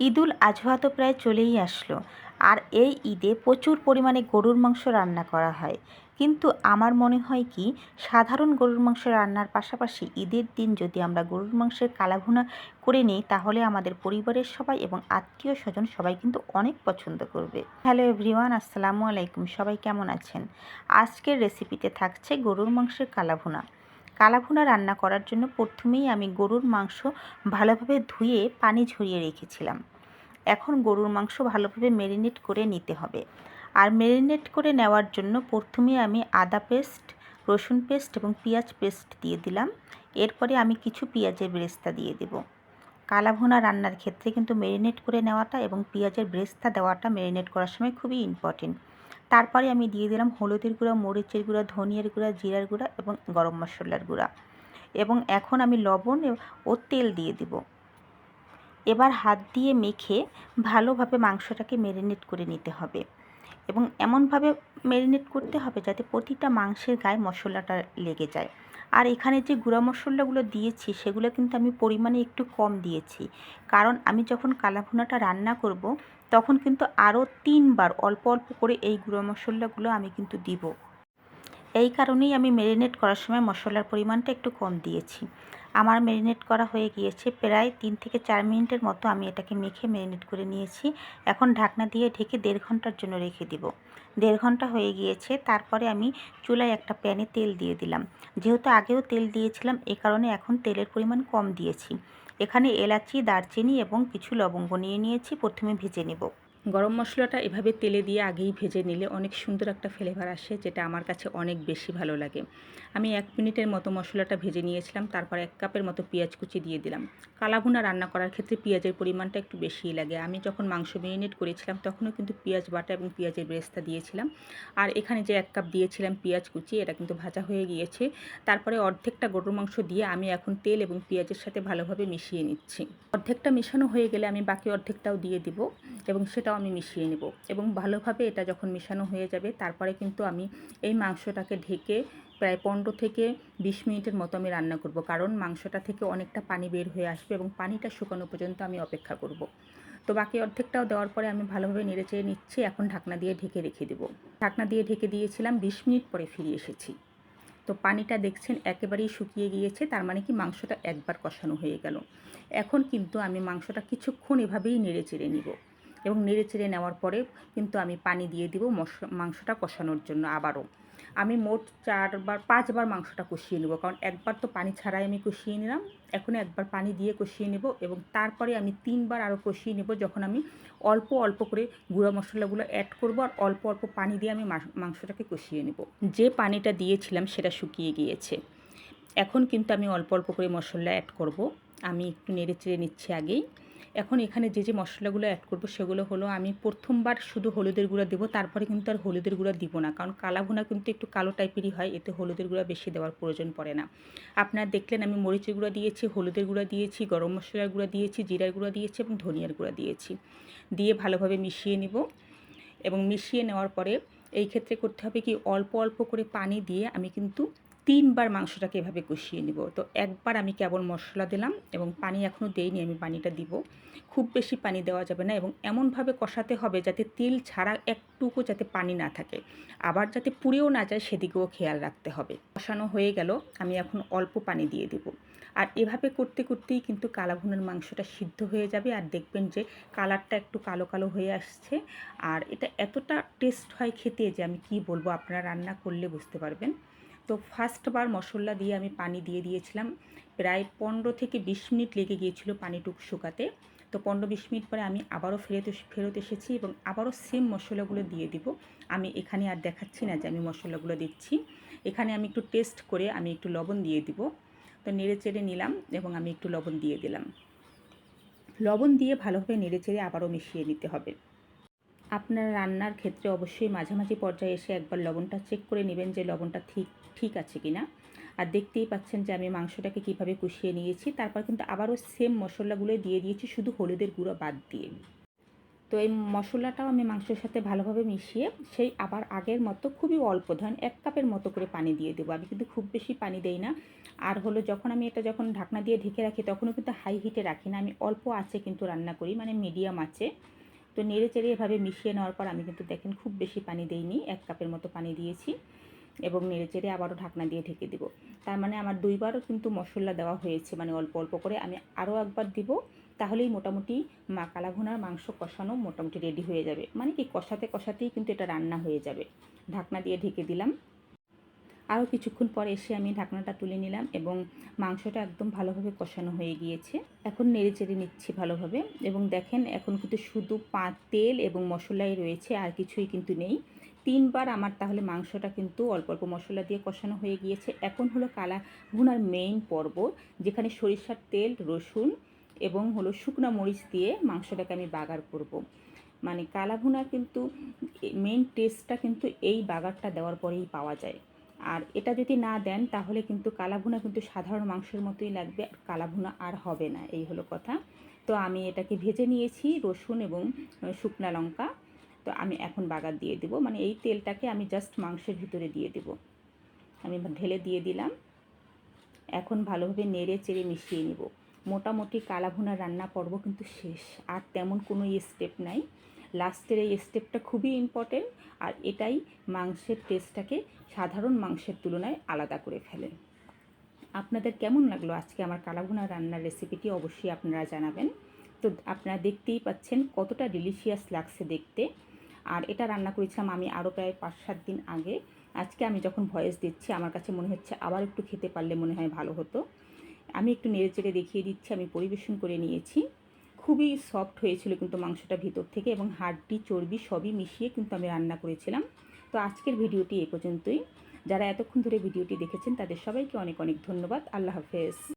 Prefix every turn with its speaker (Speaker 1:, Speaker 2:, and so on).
Speaker 1: ঈদুল আজহা তো প্রায় চলেই আসলো। আর এই ঈদে প্রচুর পরিমাণে গরুর মাংস রান্না করা হয়। কিন্তু আমার মনে হয় কি, সাধারণ গরুর মাংস রান্নার পাশাপাশি ঈদের দিন যদি আমরা গরুর মাংসের কালাভুনা করে নিই, তাহলে আমাদের পরিবারের সবাই এবং আত্মীয় স্বজন সবাই কিন্তু অনেক পছন্দ করবে। হ্যালো এভরিওয়ান, আসসালামু আলাইকুম। সবাই কেমন আছেন? আজকের রেসিপিতে থাকছে গরুর মাংসের কালাভুনা। কালাভুনা রান্না করার জন্য প্রথমেই আমি গরুর মাংস ভালোভাবে ধুয়ে পানি ঝরিয়ে রেখেছিলাম। এখন গরুর মাংস ভালোভাবে ম্যারিনেট করে নিতে হবে। আর ম্যারিনেট করে নেওয়ার জন্য প্রথমে আমি আদা পেস্ট, রসুন পেস্ট এবং পেঁয়াজ পেস্ট দিয়ে দিলাম। এরপরে আমি কিছু পেঁয়াজের ব্রেস্তা দিয়ে দেব। কালাভুনা রান্নার ক্ষেত্রে কিন্তু ম্যারিনেট করে নেওয়াটা এবং পেঁয়াজের ব্রেস্তা দেওয়াটা ম্যারিনেট করার সময় খুবই ইম্পর্টেন্ট তারপরে আমি দিয়ে দিলাম হলুদের গুঁড়া, মরিচের গুঁড়া, ধনিয়ার গুঁড়া, জিরার গুঁড়া এবং গরম মশলার গুঁড়া। এবং এখন আমি লবণ ও তেল দিয়ে দিব। এবার হাত দিয়ে মেখে ভালোভাবে মাংসটাকে ম্যারিনেট করে নিতে হবে। এবং এমনভাবে ম্যারিনেট করতে হবে যাতে প্রতিটা মাংসের গায়ে মশলাটা লেগে যায়। আর এখানে যে গুঁড়া মশলাগুলো দিয়েছি, সেগুলো কিন্তু আমি পরিমাণে একটু কম দিয়েছি। কারণ আমি যখন কালাভুনাটা রান্না করব, তখন কিন্তু আরও তিনবার অল্প অল্প করে এই গুঁড়া মশলাগুলো আমি কিন্তু দিব। এই কারণেই আমি ম্যারিনেট করার সময় মশলার পরিমাণটা একটু কম দিয়েছি। আমার ম্যারিনেট করা হয়ে গিয়েছে প্রায় তিন থেকে চার মিনিটের মতো আমি এটাকে মেখে ম্যারিনেট করে নিয়েছি। এখন ঢাকনা দিয়ে ঢেকে দেড় ঘণ্টার জন্য রেখে দিব। দেড় ঘণ্টা হয়ে গিয়েছে, তারপরে আমি চুলায় একটা প্যানে তেল দিয়ে দিলাম। যেহেতু আগেও তেল দিয়েছিলাম, এ কারণে এখন তেলের পরিমাণ কম দিয়েছি। এখানে এলাচি, দারচিনি এবং কিছু লবঙ্গ নিয়ে নিয়েছি, প্রথমে ভেজে নেব।
Speaker 2: গরম মশলাটা এভাবে তেলে দিয়ে আগেই ভেজে নিলে অনেক সুন্দর একটা ফ্লেভার আসে, যেটা আমার কাছে অনেক বেশি ভালো লাগে। আমি এক মিনিটের মতো মশলাটা ভেজে নিয়েছিলাম, তারপর এক কাপের মতো পেঁয়াজ কুচি দিয়ে দিলাম। কালাভুনা রান্না করার ক্ষেত্রে পেঁয়াজের পরিমাণটা একটু বেশিই লাগে। আমি যখন মাংস মেরিনেট করেছিলাম, তখনও কিন্তু পেঁয়াজ বাটা এবং পেঁয়াজের বেরেস্তা দিয়েছিলাম। আর এখানে যে এক কাপ দিয়েছিলাম পেঁয়াজ কুচি, এটা কিন্তু ভাজা হয়ে গিয়েছে। তারপরে অর্ধেকটা গরুর মাংস দিয়ে আমি এখন তেল এবং পেঁয়াজের সাথে ভালোভাবে মিশিয়ে নিচ্ছি। অর্ধেকটা মেশানো হয়ে গেলে আমি বাকি অর্ধেকটাও দিয়ে দিব এবং সেটাও আমি মিশিয়ে নেব। এবং ভালোভাবে এটা যখন মেশানো হয়ে যাবে, তারপরে কিন্তু আমি এই মাংসটাকে ঢেকে প্রায় পনেরো থেকে বিশ মিনিটের মতো আমি রান্না করব। কারণ মাংসটা থেকে অনেকটা পানি বের হয়ে আসবে এবং পানিটা শুকানো পর্যন্ত আমি অপেক্ষা করব। তো বাকি অর্ধেকটাও দেওয়ার পরে আমি ভালোভাবে নেড়ে চেড়ে নিচ্ছি। এখন ঢাকনা দিয়ে ঢেকে রেখে দেবো। ঢাকনা দিয়ে ঢেকে দিয়েছিলাম, বিশ মিনিট পরে ফিরে এসেছি। তো পানিটা দেখছেন একেবারেই শুকিয়ে গিয়েছে, তার মানে কি মাংসটা একবার কষানো হয়ে গেল। এখন কিন্তু আমি মাংসটা কিছুক্ষণ এভাবেই নেড়ে চেড়ে নিব। এবং নেড়ে চেড়ে নেওয়ার পরে কিন্তু আমি পানি দিয়ে দিব মাংসটা কষানোর জন্য আবারও। আমি মোট চারবার, পাঁচবার মাংসটা কষিয়ে নেব, কারণ একবার তো পানি ছাড়াই আমি কষিয়ে নিলাম। এখন একবার পানি দিয়ে কষিয়ে নেব এবং তারপরে আমি তিনবার আরও কষিয়ে নেব যখন আমি অল্প অল্প করে গুঁড়ো মশলাগুলো অ্যাড করব আর অল্প অল্প পানি দিয়ে আমি মাংসটাকে কষিয়ে নেব। যে পানিটা দিয়েছিলাম সেটা শুকিয়ে গিয়েছে। এখন কিন্তু আমি অল্প অল্প করে মশলা অ্যাড করব। আমি একটু নেড়ে চেড়ে নিচ্ছি আগেই। এখন এখানে যে যে মশলাগুলো অ্যাড করব সেগুলো হলো আমি প্রথমবার শুধু হলুদের গুঁড়া দেবো, তারপরে কিন্তু আর হলুদের গুঁড়া দিব না। কারণ কালা ভুনা কিন্তু একটু কালো টাইপেরই হয়, এতে হলুদের গুঁড়া বেশি দেওয়ার প্রয়োজন পড়ে না। আপনারা দেখলেন আমি মরিচের গুঁড়া দিয়েছি, হলুদের গুঁড়া দিয়েছি, গরম মশলার গুঁড়া দিয়েছি, জিরার গুঁড়া দিয়েছি এবং ধনিয়ার গুঁড়া দিয়েছি। দিয়ে ভালোভাবে মিশিয়ে নেব এবং মিশিয়ে নেওয়ার পরে এই ক্ষেত্রে করতে হবে কি, অল্প অল্প করে পানি দিয়ে আমি কিন্তু তিনবার মাংসটাকে এভাবে কষিয়ে নিব। তো একবার আমি কেবল মশলা দিলাম এবং পানি এখনও দেইনি, আমি পানিটা দিব। খুব বেশি পানি দেওয়া যাবে না এবং এমনভাবে কষাতে হবে যাতে তেল ছাড়া একটুকু যাতে পানি না থাকে। আবার যাতে পুড়েও না যায় সেদিকেও খেয়াল রাখতে হবে। কষানো হয়ে গেল, আমি এখন অল্প পানি দিয়ে দেব। আর এভাবে করতে করতেই কিন্তু কালাভুনের মাংসটা সিদ্ধ হয়ে যাবে আর দেখবেন যে কালারটা একটু কালো কালো হয়ে আসছে। আর এটা এতটা টেস্ট হয় খেতে যে আমি কি বলব, আপনারা রান্না করলে বুঝতে পারবেন। তো ফার্স্টবার মশলা দিয়ে আমি পানি দিয়ে দিয়েছিলাম। প্রায় পনেরো থেকে বিশ মিনিট লেগে গিয়েছিল পানিটুকু শুকাতে। তো পনেরো বিশ মিনিট পরে আমি আবারও ফেরত ফেরত এসেছি এবং আবারও সেম মশলাগুলো দিয়ে দিব। আমি এখানে আর দেখাচ্ছি না যে আমি মশলাগুলো দিচ্ছি। এখানে আমি একটু টেস্ট করে আমি একটু লবণ দিয়ে দিব। তো নেড়ে চেড়ে নিলাম এবং আমি একটু লবণ দিয়ে দিলাম। লবণ দিয়ে ভালোভাবে নেড়ে চেড়ে আবারও মিশিয়ে নিতে হবে। আপনার রান্নার ক্ষেত্রে অবশ্যই মাঝামাঝি পর্যায়ে এসে একবার লবণটা চেক করে নেবেন যে লবণটা ঠিক ঠিক আছে কি না আর দেখতেই পাচ্ছেন যে আমি মাংসটাকে কীভাবে কষিয়ে নিয়েছি। তারপর কিন্তু আবারও সেম মশলাগুলো দিয়ে দিয়েছি, শুধু হলুদের গুঁড়ো বাদ দিয়ে। তো এই মশলাটাও আমি মাংসের সাথে ভালোভাবে মিশিয়ে সেই আবার আগের মতো খুবই অল্প, ধরেন এক কাপের মতো করে পানি দিয়ে দেবো। আমি কিন্তু খুব বেশি পানি দেই না। আর হলো যখন আমি এটা যখন ঢাকনা দিয়ে ঢেকে রাখি তখনও কিন্তু হাই হিটে রাখি না। আমি অল্প আছে কিন্তু রান্না করি মানে মিডিয়াম আছে তো নেড়ে চেড়ে এভাবে মিশিয়ে নেওয়ার পর আমি কিন্তু দেখেন খুব বেশি পানি দেইনি। এক কাপের মতো পানি দিয়েছি এবং নেড়ে চেড়ে আবারও ঢাকনা দিয়ে ঢেকে দিব। তার মানে আমার দুইবারও কিন্তু মশলা দেওয়া হয়েছে মানে অল্প অল্প করে। আমি আরও একবার দিব। তাহলেই মোটামুটি মা কালাভুনার মাংস কষানো মোটামুটি রেডি হয়ে যাবে। মানে কি কষাতে কষাতেই কিন্তু এটা রান্না হয়ে যাবে। ঢাকনা দিয়ে ঢেকে দিলাম। আরও কিছুক্ষণ পরে এসে আমি ঢাকনাটা তুলে নিলাম এবং মাংসটা একদম ভালোভাবে কষানো হয়ে গিয়েছে। এখন নেড়ে চেড়ে নিচ্ছি ভালোভাবে এবং দেখেন এখন কিন্তু শুধু পা তেল এবং মশলাই রয়েছে, আর কিছুই কিন্তু নেই। তিনবার আমার তাহলে মাংসটা কিন্তু অল্প অল্প মশলা দিয়ে কষানো হয়ে গিয়েছে। এখন হলো কালা ভুনার মেইন পর্ব, যেখানে সরিষার তেল, রসুন এবং হলো শুকনো মরিচ দিয়ে মাংসটাকে আমি বাগার করব। মানে কালা ভুনার কিন্তু মেইন টেস্টটা কিন্তু এই বাগারটা দেওয়ার পরেই পাওয়া যায়। আর এটা যদি না দেন, তাহলে কিন্তু কালা কালাভুনা কিন্তু সাধারণ মাংসের মতোই লাগবে। আর কালা কালাভুনা আর হবে না, এই হলো কথা। তো আমি এটাকে ভেজে নিয়েছি, রসুন এবং শুকনা লঙ্কা। তো আমি এখন বাগার দিয়ে দেবো। মানে এই তেলটাকে আমি জাস্ট মাংসের ভিতরে দিয়ে দেবো। আমি ঢেলে দিয়ে দিলাম। এখন ভালোভাবে নেড়ে চেড়ে মিশিয়ে নিব। মোটামুটি কালাভুনা রান্না পর্ব কিন্তু শেষ। আর তেমন কোনো স্টেপ নাই। লাস্টের এই স্টেপটা খুবই ইম্পর্টেন্ট আর এটাই মাংসের টেস্টটাকে সাধারণ মাংসের তুলনায় আলাদা করে ফেলে। আপনাদের কেমন লাগল আজকে আমার কালাভুনা রান্নার রেসিপিটি অবশ্যই আপনারা জানাবেন। তো আপনারা দেখতেই পাচ্ছেন কতটা ডিলিশিয়াস লাগছে দেখতে। আর এটা রান্না করেছিলাম আমি আরও প্রায় পাঁচ সাত দিন আগে। আজকে আমি যখন ভয়েস দিচ্ছি, আমার কাছে মনে হচ্ছে আবার একটু খেতে পারলে মনে হয় ভালো হতো। আমি একটু নেড়ে চেড়ে দেখিয়ে দিচ্ছি, আমি পরিবেশন করে নিয়েছি। খুবই সফট হয়েছিল কিন্তু মাংসটা ভিতর থেকে এবং হাড্ডি, চর্বি সবই মিশিয়ে কিন্তু আমি রান্না করেছিলাম। তো আজকের ভিডিওটি এ পর্যন্তই। যারা এতক্ষণ ধরে ভিডিওটি দেখেছেন, তাদের সবাইকে অনেক অনেক ধন্যবাদ। আল্লাহ হাফেজ।